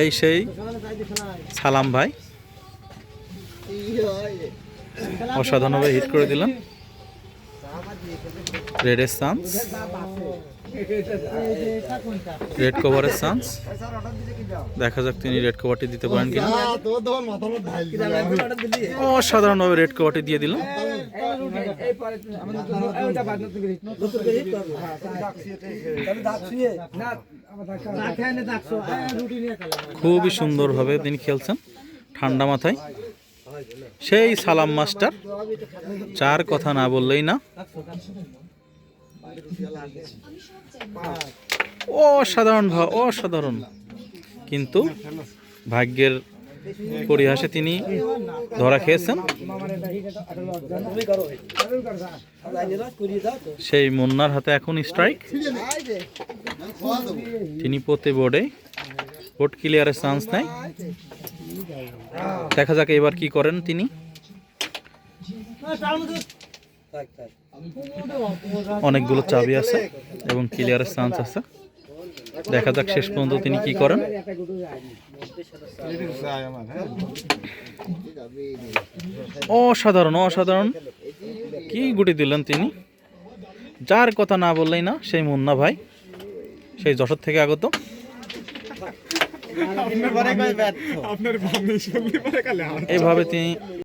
এই সেই সালাম ভাই। অসাধারণভাবে হিট করে দিলাম রেডের চান্স রেড কভারের চান্স দেখা যাক তিনি রেড কভারটি দিতে পারেন কিনা। অসাধারণভাবে রেড কভারটি দিয়ে দিলাম খুবই সুন্দরভাবে তিনি খেলছেন, ঠান্ডা মাথায়। সেই সালাম মাস্টার চার কথা না বললেই না। অসাধারণ অসাধারণ। কিন্তু ভাগ্যের পরিহাসে তিনি ধরা খেয়েছেন। সেই মুন্নার হাতে এখন স্ট্রাইক তিনি প্রতি বোর্ডে বোর্ড ক্লিয়ারের চান্স নেয়। দেখা যাক এবার কি করেন তিনি। অনেকগুলো চাবি আছে এবং ক্লিয়ারের চান্স আছে। দেখা যাক শেষ পর্যন্ত তিনি কি করেন। অসাধারণ অসাধারণ। কি গুটি দিলেন তিনি? যার কথা না বললেই না সেই মুন্না ভাই। সেই যশোর থেকে আগত। এইভাবে তিনি